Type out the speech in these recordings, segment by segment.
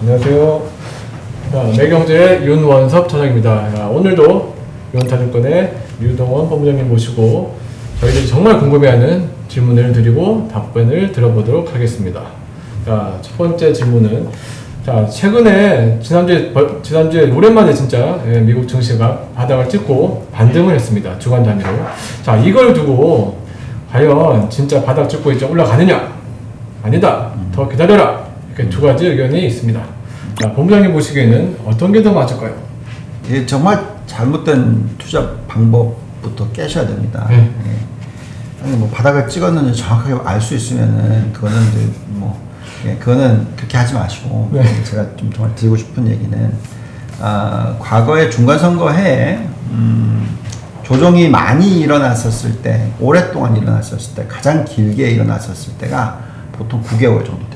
안녕하세요. 자, 매경제의 윤원섭 차장입니다. 자, 오늘도 윤타증권의 유동원 본부장님 모시고 저희들이 정말 궁금해하는 질문을 드리고 답변을 들어보도록 하겠습니다. 자, 첫 번째 질문은 자, 최근에 지난주에 벌- 지난주에 오랜만에 진짜 예, 미국 증시가 바닥을 찍고 반등을 했습니다. 주간 단위로. 자, 이걸 두고 과연 진짜 바닥 찍고 이제 올라가느냐? 아니다. 더 기다려라. 이렇게 두 가지 의견이 있습니다. 자, 본부장님 보시기에는 어떤 게 더 맞을까요? 이게 정말 잘못된 투자 방법부터 깨셔야 됩니다. 네. 예. 아니 뭐 바닥을 찍었는지 정확하게 알 수 있으면은 그거는 이제 뭐 예, 그거는 그렇게 하지 마시고 네. 제가 좀 정말 드리고 싶은 얘기는 아, 과거에 중간 선거에 음, 조정이 많이 일어났었을 때 오랫동안 일어났었을 때 가장 길게 일어났었을 때가 보통 9개월 정도.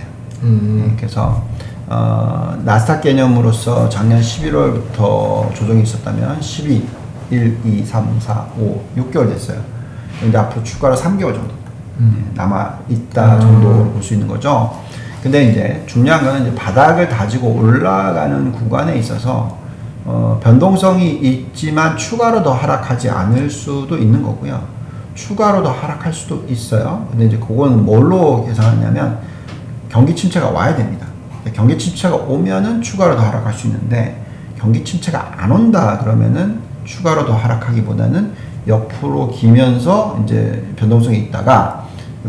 음, 예, 그래서 어, 나스닥 개념으로서 작년 11월부터 조정이 있었다면 12, 1, 2, 3, 4, 5, 6개월 됐어요. 근데 앞으로 추가로 3개월 정도 음. 예, 남아 있다 아. 정도 볼수 있는 거죠. 근데 이제 중요한 거는 이제 바닥을 다지고 올라가는 구간에 있어서 어, 변동성이 있지만 추가로 더 하락하지 않을 수도 있는 거고요. 추가로 더 하락할 수도 있어요. 근데 이제 그건 뭘로 계산하냐면 경기 침체가 와야 됩니다. 경기 침체가 오면은 추가로 더 하락할 수 있는데 경기 침체가 안 온다 그러면은 추가로 더 하락하기보다는 옆으로 기면서 이제 변동성이 있다가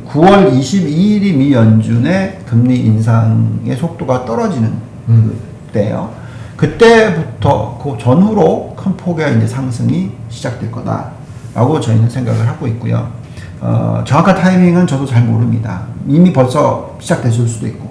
9월 22일이 미 연준의 금리 인상의 속도가 떨어지는 음. 그때예요. 그때부터 그 전후로 큰 폭의 이제 상승이 시작될 거다라고 저희는 생각을 하고 있고요. 어, 정확한 타이밍은 저도 잘 모릅니다. 이미 벌써 시작됐을 수도 있고,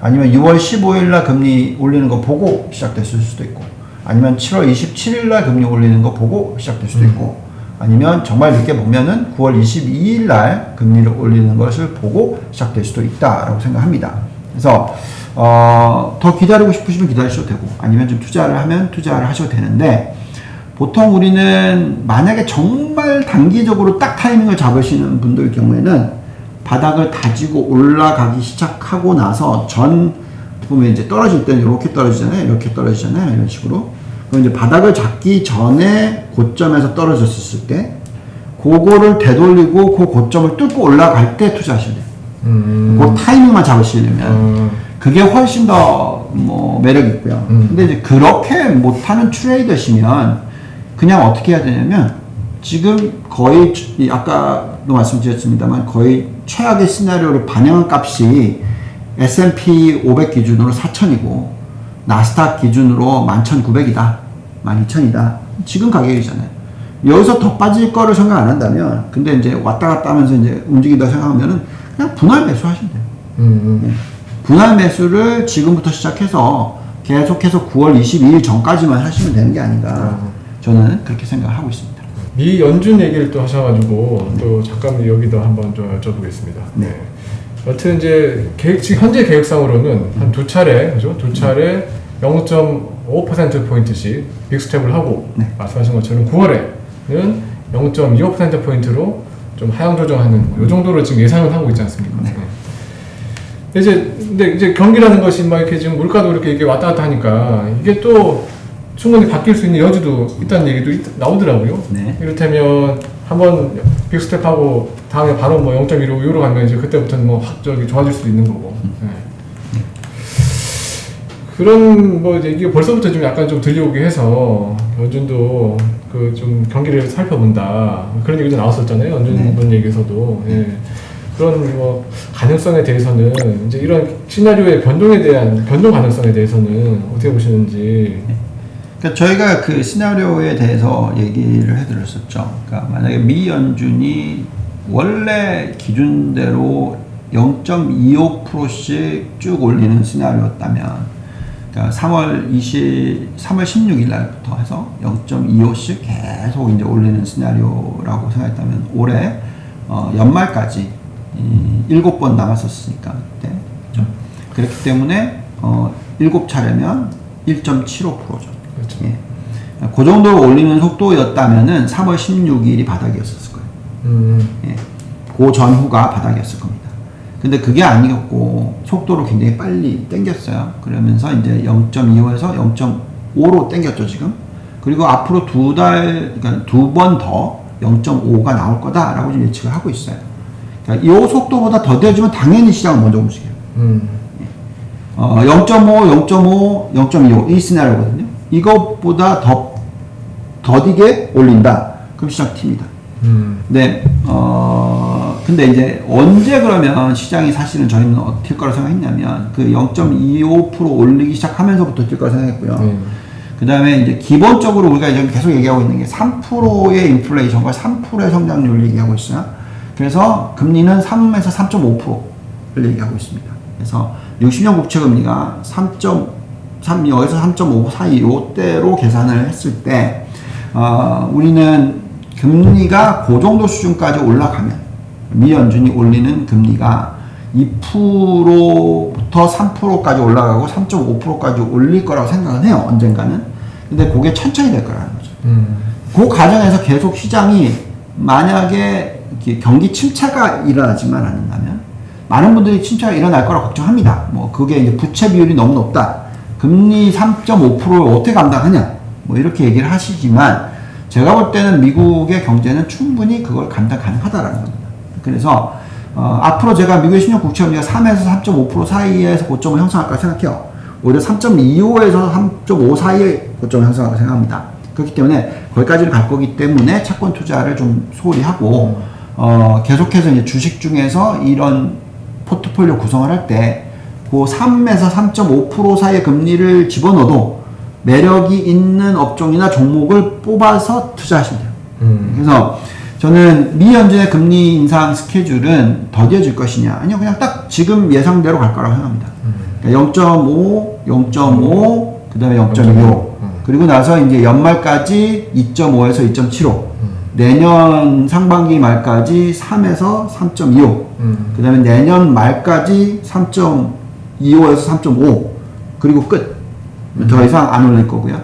아니면 6월 15일 날 금리 올리는 거 보고 시작됐을 수도 있고, 아니면 7월 27일 날 금리 올리는 거 보고 시작될 수도 있고, 아니면 정말 늦게 보면은 9월 22일 날 금리를 올리는 것을 보고 시작될 수도 있다라고 생각합니다. 그래서 어, 더 기다리고 싶으시면 기다리셔도 되고, 아니면 좀 투자를 하면 투자를 하셔도 되는데, 보통 우리는 만약에 정말 단기적으로 딱 타이밍을 잡으시는 분들 경우에는 바닥을 다지고 올라가기 시작하고 나서 전 보면 이제 떨어질 때는 이렇게 떨어지잖아요. 이렇게 떨어지잖아요. 이런 식으로. 그럼 이제 바닥을 잡기 전에 고점에서 떨어졌을 때 그거를 되돌리고 그 고점을 뚫고 올라갈 때 투자하셔야 돼요. 음, 그 타이밍만 잡으시려면 어, 그게 훨씬 더 뭐 매력 있고요. 음. 근데 이제 그렇게 못하는 트레이더시면 그냥 어떻게 해야 되냐면 지금 거의 이 아까도 말씀드렸습니다만 거의 최악의 시나리오를 반영한 값이 S&P 500 기준으로 4천이고 나스닥 기준으로 11,900이다. 12,000이다. 지금 가격이잖아요. 여기서 더 빠질 거를 생각 안 한다면 근데 이제 왔다 갔다 하면서 이제 움직인다 생각하면은 그냥 분할 매수 하시면 돼요. 음, 음. 분할 매수를 지금부터 시작해서 계속해서 9월 22일 전까지만 하시면 되는 게 아닌가 저는 그렇게 생각을 하고 있습니다. 미 연준 얘기를 또 하셔가지고 또 잠깐 여기도 한번 좀 여쭤보겠습니다. 네. 여튼 이제 계획 지금 현재 계획상으로는 한 두 차례 그죠? 두 차례 0.5% 포인트씩 빅스텝을 하고 네. 말씀하신 것처럼 9월에는 0.25% 포인트로 좀 하향 조정하는 이 정도로 지금 예상을 하고 있지 않습니까? 네. 네. 이제 근데 이제 경기라는 것이 막 이렇게 지금 물가도 이렇게 이게 왔다 갔다 하니까 이게 또 충분히 바뀔 수 있는 여지도 있다는 얘기도 있- 나오더라고요. 네. 이를테면 한번 빅스텝하고 다음에 바로 뭐 0.15 유로 가면 이제 그때부터는 뭐 확 저기 좋아질 수도 있는 거고. 네. 그런 뭐 이제 이게 벌써부터 좀 약간 좀 들려오게 해서 연준도 그 좀 경기를 살펴본다 그런 얘기도 나왔었잖아요 연준 네. 분 얘기에서도 예. 그런 뭐 가능성에 대해서는 이제 이런 시나리오의 변동에 대한 변동 가능성에 대해서는 어떻게 보시는지 그러니까 저희가 그 시나리오에 대해서 얘기를 해드렸었죠. 그러니까 만약에 미 연준이 원래 기준대로 0.25%씩 쭉 올리는 시나리오였다면, 그러니까 3월 20, 3월 16일 날부터 해서 0.25씩 계속 이제 올리는 시나리오라고 생각했다면 올해 어, 연말까지 이 7번 남았었으니까 그때 그렇죠? 그렇기 때문에 어, 7차례면 1.75%죠. 그렇죠. 예. 그 정도로 올리는 속도였다면은 3월 16일이 바닥이었을 거예요. 음, 예. 그 전후가 바닥이었을 겁니다. 근데 그게 아니었고 속도로 굉장히 빨리 땡겼어요. 그러면서 이제 0.25에서 0.5로 땡겼죠 지금. 그리고 앞으로 두 달, 그러니까 두 번 더 0.5가 나올 거다라고 지금 예측을 하고 있어요. 그러니까 이 속도보다 더뎌지면 당연히 시장은 먼저 움직여요. 음. 어, 0.5, 0.5, 0.25 이 시나리오거든요. 이것보다 더 더디게 올린다. 그럼 시장 튑니다. 음. 네, 어, 근데 이제 언제 그러면 시장이 사실은 저희는 어떻게 뛸 거라고 생각했냐면 그 0.25% 올리기 시작하면서부터 뛸 거라고 생각했고요. 음. 그 다음에 이제 기본적으로 우리가 지금 계속 얘기하고 있는 게 3%의 인플레이션과 3%의 성장률을 얘기하고 있어요. 그래서 금리는 3에서 3.5%를 얘기하고 있습니다. 그래서 60년 국채 금리가 3.3 여기서 3.5 사이 요때로 계산을 했을 때 어, 우리는 금리가 그 정도 수준까지 올라가면 미 연준이 올리는 금리가 2%부터 3%까지 올라가고 3.5%까지 올릴 거라고 생각은 해요. 언젠가는. 근데 그게 천천히 될 거라는 거죠. 음. 그 과정에서 계속 시장이 만약에 경기 침체가 일어나지만 않는다면 많은 분들이 침체가 일어날 거라 걱정합니다. 뭐 그게 이제 부채 비율이 너무 높다. 금리 3.5%를 어떻게 감당하냐. 뭐 이렇게 얘기를 하시지만 제가 볼 때는 미국의 경제는 충분히 그걸 감당 가능하다라는 겁니다. 그래서 어, 앞으로 제가 미국의 10년 국채 금리가 3에서 3.5% 사이에서 고점을 형성할 까 생각해요. 오히려 3.25에서 3.5 사이에 고점을 형성할 까 생각합니다. 그렇기 때문에 거기까지는 갈 거기 때문에 채권 투자를 좀 소홀히 하고 어, 계속해서 이제 주식 중에서 이런 포트폴리오 구성을 할때 그 3에서 3.5% 사이의 금리를 집어넣어도 매력이 있는 업종이나 종목을 뽑아서 투자하시면 돼요. 음. 그래서 저는 미 연준의 금리 인상 스케줄은 더뎌질 것이냐? 아니요 그냥 딱 지금 예상대로 갈 거라고 생각합니다. 그러니까 0.5, 0.5, 그 다음에 0.25 그리고 나서 이제 연말까지 2.5에서 2.75 내년 상반기 말까지 3에서 3.25 음. 그 다음에 내년 말까지 3.25에서 3.5 그리고 끝. 더 이상 안 올릴 거고요.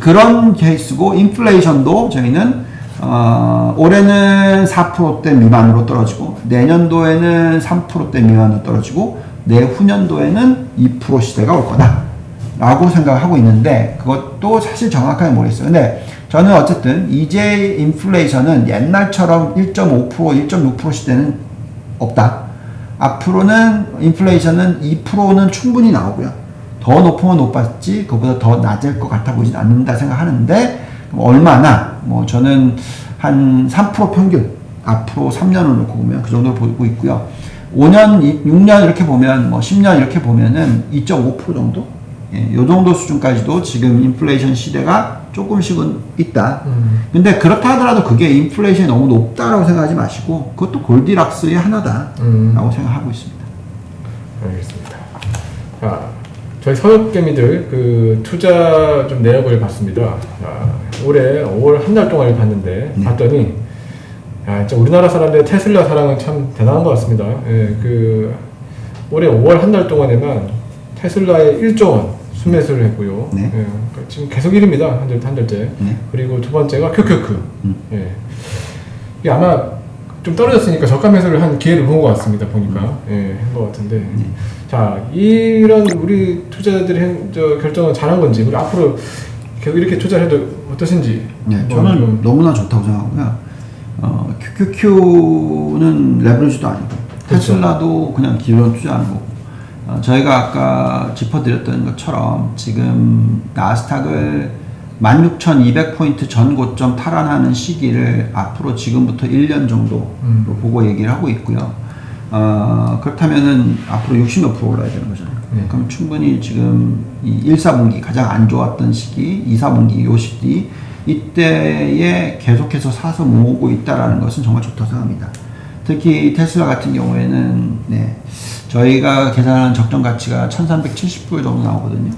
그런 케이스고 인플레이션도 저희는 어, 올해는 4%대 미만으로 떨어지고 내년도에는 3%대 미만으로 떨어지고 내후년도에는 2% 시대가 올 거다. 라고 생각하고 있는데 그것도 사실 정확하게 모르겠어요. 근데 저는 어쨌든 이제 인플레이션은 옛날처럼 1.5% 1.6% 시대는 없다. 앞으로는 인플레이션은 2%는 충분히 나오고요. 더 높으면 높았지 그보다 더 낮을 것 같아 보진 않는다 생각하는데 얼마나 뭐 저는 한 3% 평균 앞으로 3년을 놓고 보면 그 정도로 보고 있고요. 5년, 6년 이렇게 보면 뭐 10년 이렇게 보면은 2.5% 정도? 예, 요 정도 수준까지도 지금 인플레이션 시대가 조금씩은 있다. 음. 근데 그렇다 하더라도 그게 인플레이션이 너무 높다라고 생각하지 마시고 그것도 골디락스의 하나다라고 음. 생각하고 있습니다. 알겠습니다. 자, 저희 서역개미들 그 투자 좀 내역을 봤습니다. 자, 올해 5월 한 달 동안을 봤는데 네. 봤더니 야, 진짜 우리나라 사람들의 테슬라 사랑은 참 대단한 것 같습니다. 예, 그 올해 5월 한 달 동안에만 테슬라에 1조 원 순매수를 했고요. 네. 예, 그러니까 지금 계속 1위입니다. 한, 달, 한 달째. 네. 그리고 두 번째가 큐큐큐. 음. 예. 이게 아마 좀 떨어졌으니까 저가 매수를 한 기회를 본 것 같습니다. 보니까 예, 한것 같은데. 네. 자, 이런 우리 투자자들이 한, 저 결정을 잘한 건지, 우리 앞으로 계속 이렇게 투자를 해도 어떠신지. 네, 저는 좀- 너무나 좋다고 생각하고요. 어, QQQ는 레버리지도 아니고 그렇죠. 테슬라도 그냥 기존 투자하는 거고 어, 저희가 아까 짚어드렸던 것처럼 지금 나스닥을 16,200포인트 전 고점 탈환하는 시기를 앞으로 지금부터 1년 정도로 음. 보고 얘기를 하고 있고요. 어, 그렇다면은 앞으로 60몇 프로 올라야 되는 거잖아요. 네. 그럼 충분히 지금 이 1, 4분기 가장 안 좋았던 시기, 2, 4분기 요 시기 이때에 계속해서 사서 모으고 있다라는 것은 정말 좋다고 생각합니다. 특히 테슬라 같은 경우에는 네, 저희가 계산한 적정 가치가 1,370불 정도 나오거든요.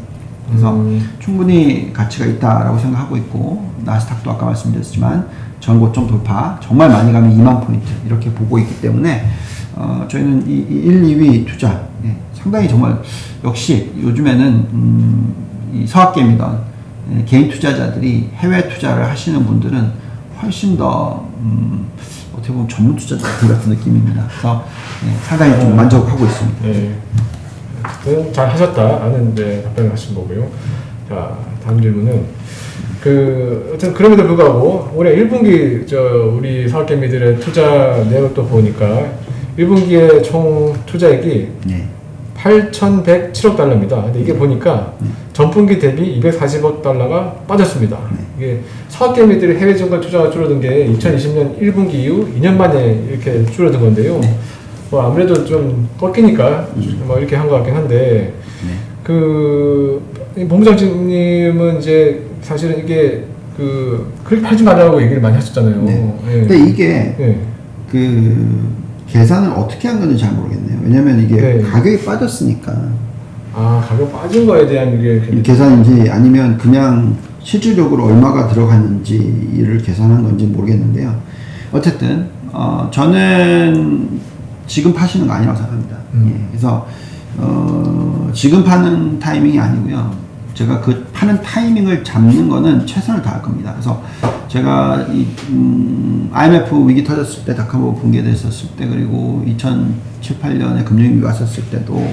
그래서 음. 충분히 가치가 있다라고 생각하고 있고 나스닥도 아까 말씀드렸지만 전고점 돌파 정말 많이 가면 2만 포인트 이렇게 보고 있기 때문에 어, 저희는 이, 이 1, 2위 투자 예, 상당히 정말 역시 요즘에는 음, 이 서학계입니다. 예, 개인 투자자들이 해외 투자를 하시는 분들은 훨씬 더 음, 어떻게 보면 전문 투자자 같은 느낌입니다. 그래서 네, 상당히 좀 만족하고 있습니다. 네. 어쨌든 잘 하셨다라는 데 답변을 하신 거고요. 자, 다음 질문은 그 어쨌든 그럼에도 불구하고 올해 1분기 저 우리 사학개미들의 투자 내역을 또 보니까 1분기의 총 투자액이 네. 8,107억 달러입니다. 근데 이게 보니까 전분기 대비 240억 달러가 빠졌습니다. 이게 사학개미들의 해외 증권 투자가 줄어든 게 2020년 1분기 이후 2년 만에 이렇게 줄어든 건데요. 뭐 아무래도 좀 꺾이니까 뭐 이렇게 한 것 같긴 한데 네. 그 본부장님은 이제 사실은 이게 그 그렇게 팔지 말라고 얘기를 많이 하셨잖아요. 네. 예. 근데 이게 예. 그 계산을 어떻게 한 건지 잘 모르겠네요. 왜냐면 이게 네. 가격이 빠졌으니까 아 가격 빠진 거에 대한 이게 이 계산인지 아니면 그냥 실질적으로 얼마가 들어갔는지를 계산한 건지 모르겠는데요. 어쨌든 어, 저는 지금 파시는 거 아니라고 생각합니다. 음. 예, 그래서 어, 지금 파는 타이밍이 아니고요. 제가 그 파는 타이밍을 잡는 거는 최선을 다할 겁니다. 그래서 제가 이 음, IMF 위기 터졌을 때 다카보 붕괴됐었을 때 그리고 2007, 8년에 금융위기 왔었을 때도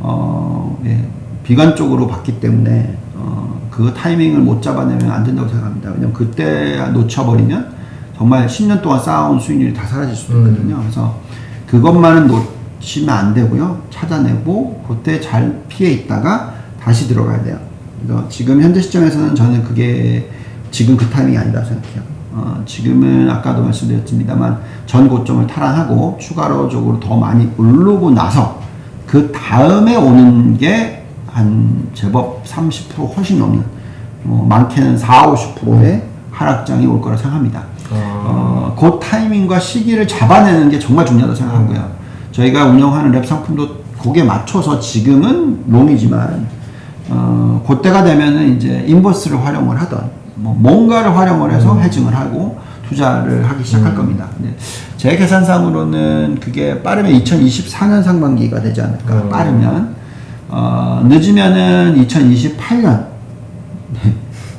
어, 예, 비관 쪽으로 봤기 때문에 어, 그 타이밍을 못 잡아내면 안 된다고 생각합니다. 왜냐면 그때 놓쳐버리면 정말 10년 동안 쌓아온 수익률이 다 사라질 수도 있거든요. 그래서 그것만은 놓치면 안 되고요. 찾아내고 그때 잘 피해 있다가 다시 들어가야 돼요. 그래서 지금 현재 시점에서는 저는 그게 지금 그 타이밍이 아니다 생각해요. 어, 지금은 아까도 말씀드렸습니다만 전 고점을 탈환하고 추가로 적으로 더 많이 오르고 나서 그 다음에 오는 게 한 제법 30% 훨씬 넘는 뭐 많게는 4, 50%의 하락장이 올 거라 생각합니다. 아. 어, 그 타이밍과 시기를 잡아내는 게 정말 중요하다고 생각하고요. 저희가 운영하는 랩 상품도 거기에 맞춰서 지금은 롱이지만 어, 그때가 되면은 이제 인버스를 활용을 하던 뭐 뭔가를 활용을 해서 해증을 하고 투자를 하기 시작할 겁니다. 근데 제 계산상으로는 그게 빠르면 2024년 상반기가 되지 않을까. 음. 빠르면 어, 늦으면은 2028년.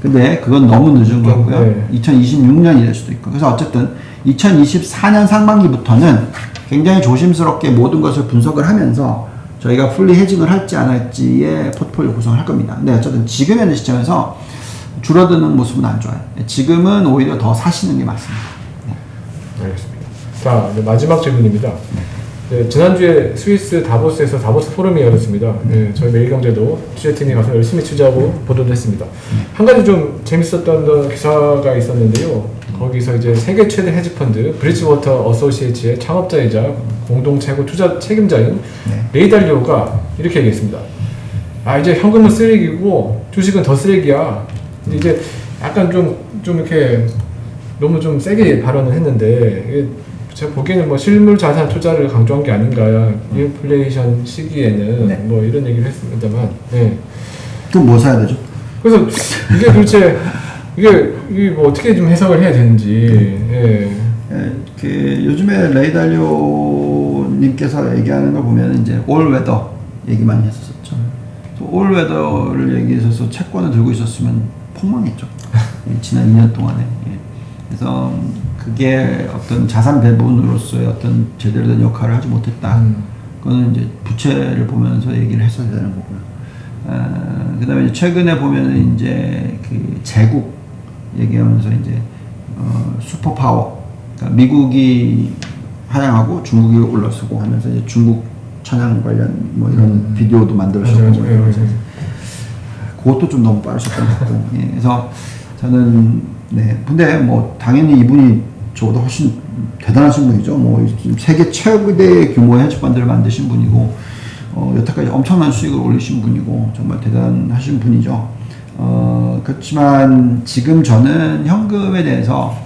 근데 그건 너무 늦은 거고요. 네. 2026년이 될 수도 있고. 그래서 어쨌든 2024년 상반기부터는 굉장히 조심스럽게 모든 것을 분석을 하면서 저희가 풀리 해징을 할지 안 할지의 포트폴리오 구성을 할 겁니다. 근데 어쨌든 지금 현재 시점에서 줄어드는 모습은 안 좋아요. 지금은 오히려 더 사시는 게 맞습니다. 알겠습니다. 자, 이제 마지막 질문입니다. 네, 지난주에 스위스 다보스에서 다보스 포럼이 열렸습니다. 네, 저희 매일경제도 취재팀이 가서 열심히 취재하고 보도를 했습니다. 한 가지 좀 재밌었던 기사가 있었는데요. 거기서 이제 세계 최대 헤지펀드 브리지워터 어소시에이츠의 창업자이자 공동 최고 투자 책임자인 네. 레이달리오가 이렇게 얘기했습니다. 아 이제 현금은 쓰레기고 주식은 더 쓰레기야. 이제 약간 좀좀 이렇게 너무 좀 세게 발언을 했는데 제가 보기에는 뭐 실물 자산 투자를 강조한 게 아닌가 인플레이션 시기에는 네. 뭐 이런 얘기를 했습니다만 네. 그럼 뭐 사야 되죠? 그래서 이게 도대체 이게 이게 뭐 어떻게 좀 해석을 해야 되는지 예. 예, 그 요즘에 레이달료님께서 얘기하는 걸 보면 이제 올웨더 얘기 많이 했었죠. 올웨더를 얘기해서 채권을 들고 있었으면 폭망했죠. 예, 지난 2년 동안에. 예. 그래서 그게 어떤 자산 배분으로서의 어떤 제대로 된 역할을 하지 못했다. 음. 그거는 이제 부채를 보면서 얘기를 했어야 되는 거고요. 어, 그다음에 최근에 보면은 이제 그 제국 얘기하면서 이제 어, 슈퍼파워, 그러니까 미국이 하향하고 중국이 올라서고 하면서 이제 중국 천양 관련 뭐 이런 음. 비디오도 만들었었고 맞아요, 뭐 맞아요. 이러면서 그것도 좀 너무 빠르셨던 것 같고. 예, 그래서 저는 네. 근데 뭐 당연히 이분이 저보다 훨씬 대단하신 분이죠. 뭐 지금 세계 최대 규모의 헤지펀드를 만드신 분이고 어, 여태까지 엄청난 수익을 올리신 분이고 정말 대단하신 분이죠. 어, 그렇지만 지금 저는 현금에 대해서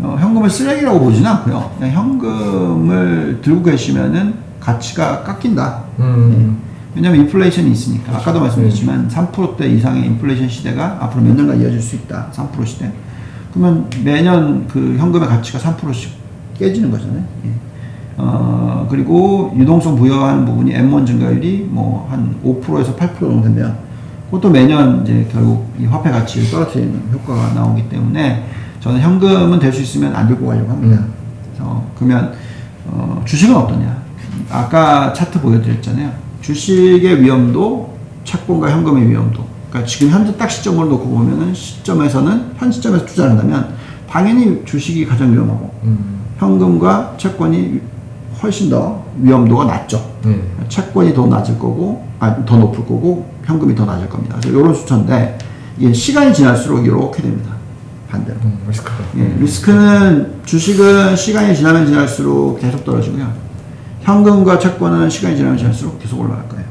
어, 현금을 쓰레기라고 보지는 않고요. 그냥 현금을 들고 계시면은 가치가 깎인다. 음. 왜냐하면 인플레이션이 있으니까. 아까도 말씀드렸지만 3%대 이상의 인플레이션 시대가 앞으로 몇 년간 이어질 수 있다. 3% 시대. 그러면 매년 그 현금의 가치가 3%씩 깨지는 거잖아요. 예. 어, 그리고 유동성 부여하는 부분이 M1 증가율이 뭐 한 5%에서 8% 정도 되면 그것도 매년 이제 결국 이 화폐 가치를 떨어뜨리는 효과가 나오기 때문에 저는 현금은 될 수 있으면 안 들고 가려고 합니다. 음. 그래서 그러면 어, 주식은 어떠냐? 아까 차트 보여드렸잖아요. 주식의 위험도 채권과 현금의 위험도. 그러니까 지금 현재 딱 시점을 놓고 보면은 시점에서는 현 시점에서 투자를 한다면 당연히 주식이 가장 위험하고 음. 현금과 채권이 훨씬 더 위험도가 낮죠. 음. 채권이 더 낮을 거고, 아, 더 높을 거고, 현금이 더 낮을 겁니다. 그래서 이런 수천인데, 이게 시간이 지날수록 이렇게 됩니다. 반대로. 음. 리스크가. 예, 리스크는 주식은 시간이 지나면 지날수록 계속 떨어지고요. 현금과 채권은 시간이 지나면 지날수록 계속 올라갈 거예요.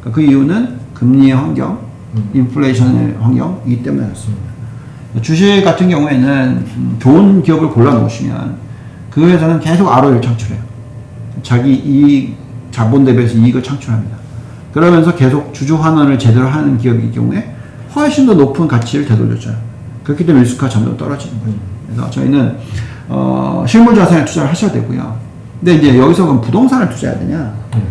그러니까 그 이유는 금리의 환경, 음. 인플레이션의 환경이기 때문에 그렇습니다. 주식 같은 경우에는 음, 좋은 기업을 골라 놓으시면 그 회사는 계속 ROE를 창출해요. 자기 이익, 자본 대비해서 이익을 창출합니다. 그러면서 계속 주주 환원을 제대로 하는 기업이기 경우에 훨씬 더 높은 가치를 되돌려줘요. 그렇기 때문에 리스크가 점점 떨어지는 거죠. 그래서 저희는 어, 실물 자산에 투자를 하셔야 되고요. 근데 이제 여기서 그럼 부동산을 투자해야 되냐? 음.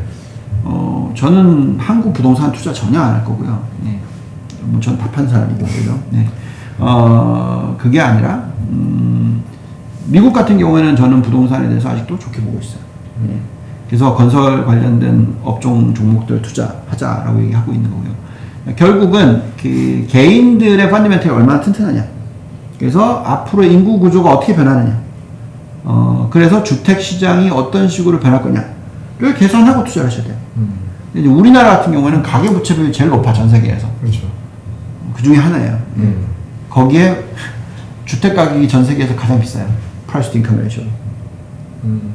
어, 저는 한국 부동산 투자 전혀 안 할 거고요. 네. 뭐 저는 답한 사람이고, 그죠? 네. 어, 그게 아니라, 음, 미국 같은 경우에는 저는 부동산에 대해서 아직도 좋게 보고 있어요. 네. 그래서 건설 관련된 업종 종목들 투자하자라고 얘기하고 있는 거고요. 결국은 그 개인들의 펀드멘트가 얼마나 튼튼하냐. 그래서 앞으로 인구 구조가 어떻게 변하느냐. 어, 그래서 주택 시장이 어떤 식으로 변할 거냐를 계산하고 투자를 하셔야 돼요. 음. 우리나라 같은 경우에는 가계 부채 비율이 제일 높아 전 세계에서 그렇죠. 그 중에 하나예요. 음. 거기에 주택 가격이 전 세계에서 가장 비싸요. 프라이스 트 인컴 레이쇼. 음.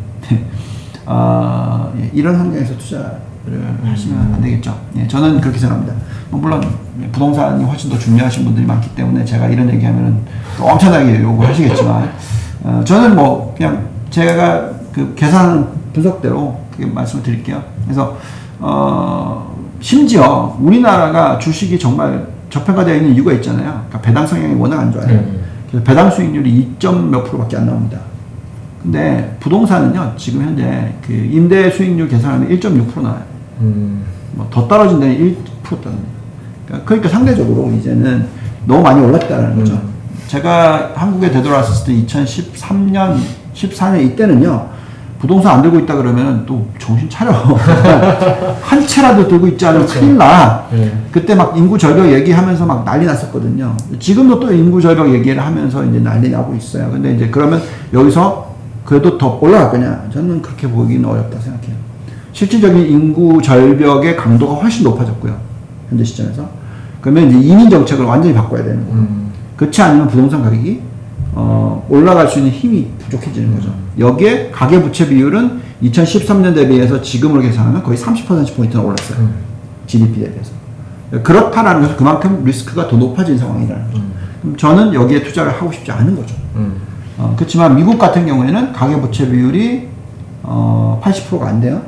아, 예, 이런 환경에서 투자를 하시면 안 되겠죠. 예, 저는 그렇게 생각합니다. 뭐 물론 부동산이 훨씬 더 중요하신 분들이 많기 때문에 제가 이런 얘기하면은 또 엄청나게 요구하시겠지만 어, 저는 뭐 그냥 제가 그 계산 분석대로 말씀을 드릴게요. 그래서 어, 심지어 우리나라가 주식이 정말 저평가되어 있는 이유가 있잖아요. 그러니까 배당 성향이 워낙 안 좋아요. 네. 그래서 배당 수익률이 2점 몇 프로밖에 안 나옵니다. 근데 부동산은요, 지금 현재 그 임대 수익률 계산하면 1.6% 나와요. 음. 뭐더 떨어진 데는 1% 떨어집니다. 그러니까, 그러니까 상대적으로 이제는 너무 많이 올랐다는 거죠. 음. 제가 한국에 되돌아왔을 때 2013년, 14년 이때는요, 부동산 안 들고 있다 그러면 또 정신 차려. 한 채라도 들고 있지 않으면 그렇죠. 큰일 나. 네. 그때 막 인구 절벽 얘기하면서 막 난리 났었거든요. 지금도 또 인구 절벽 얘기를 하면서 이제 난리 나고 있어요. 근데 이제 그러면 여기서 그래도 더 올라갈 거냐? 저는 그렇게 보기는 어렵다 생각해요. 실질적인 인구 절벽의 강도가 훨씬 높아졌고요. 현재 시점에서. 그러면 이제 이민 정책을 완전히 바꿔야 되는 거예요. 음. 그렇지 않으면 부동산 가격이 어, 올라갈 수 있는 힘이 부족해지는 거죠. 여기에 가계부채 비율은 2013년 대비해서 지금으로 계산하면 거의 30%포인트나 올랐어요. 음. GDP 대비해서. 그렇다라는 것은 그만큼 리스크가 더 높아진 상황이라는 거죠. 그럼 저는 여기에 투자를 하고 싶지 않은 거죠. 음. 어, 그렇지만 미국 같은 경우에는 가계부채 비율이 어, 80%가 안 돼요.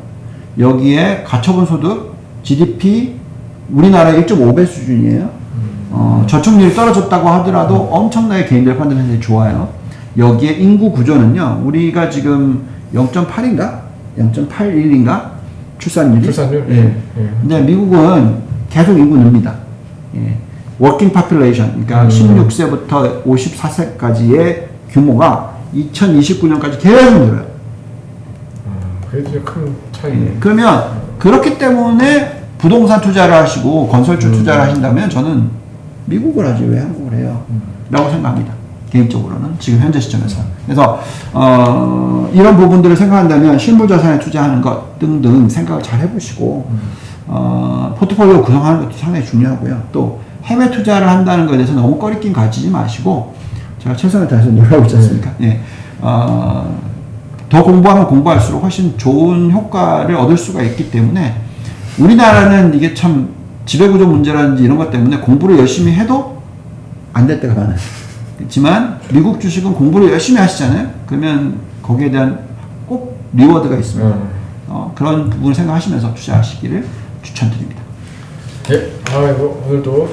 여기에 가처분 소득, GDP 우리나라의 1.5배 수준이에요. 어, 저축률이 떨어졌다고 하더라도 엄청나게 개인들 펀드 현재 좋아요. 여기에 인구 구조는요, 우리가 지금 0.8인가? 0.81인가? 출산율이? 출산율? 예. 예. 예. 근데 미국은 계속 인구 늡니다. 예. 워킹 파퓰레이션, 그러니까 음. 16세부터 54세까지의 규모가 2029년까지 계속 늘어요. 아, 그게 큰 차이네. 예. 그러면 그렇기 때문에 부동산 투자를 하시고 건설주 음. 투자를 하신다면 저는 미국을 하지 왜 한국을 해요? 음. 라고 생각합니다. 개인적으로는 지금 현재 시점에서. 그래서 어, 이런 부분들을 생각한다면 실물 자산에 투자하는 것 등등 생각을 잘 해보시고 어, 포트폴리오 구성하는 것도 상당히 중요하고요. 또 해외 투자를 한다는 것에 대해서 너무 꺼리낌 가지지 마시고 제가 최선을 다해서 노력하고 있지 않습니까? 예. 어, 더 공부하면 공부할수록 훨씬 좋은 효과를 얻을 수가 있기 때문에 우리나라는 이게 참 지배구조 문제라든지 이런 것 때문에 공부를 열심히 해도 안 될 때가 많아요. 그렇지만 미국 주식은 공부를 열심히 하시잖아요. 그러면 거기에 대한 꼭 리워드가 있습니다. 음. 어, 그런 부분을 생각하시면서 투자하시기를 추천드립니다. 예, 아이고 오늘도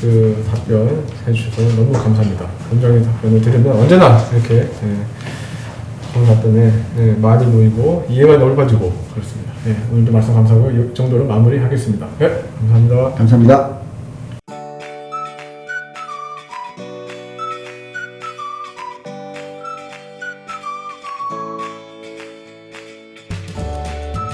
그 답변 해주셔서 너무 감사합니다. 본적인 답변을 드리면 언제나 이렇게 예, 좋은 답변에 예, 많이 모이고 이해가 넓어지고 그렇습니다. 예, 오늘도 말씀 감사하고 이 정도로 마무리하겠습니다. 예, 감사합니다. 감사합니다.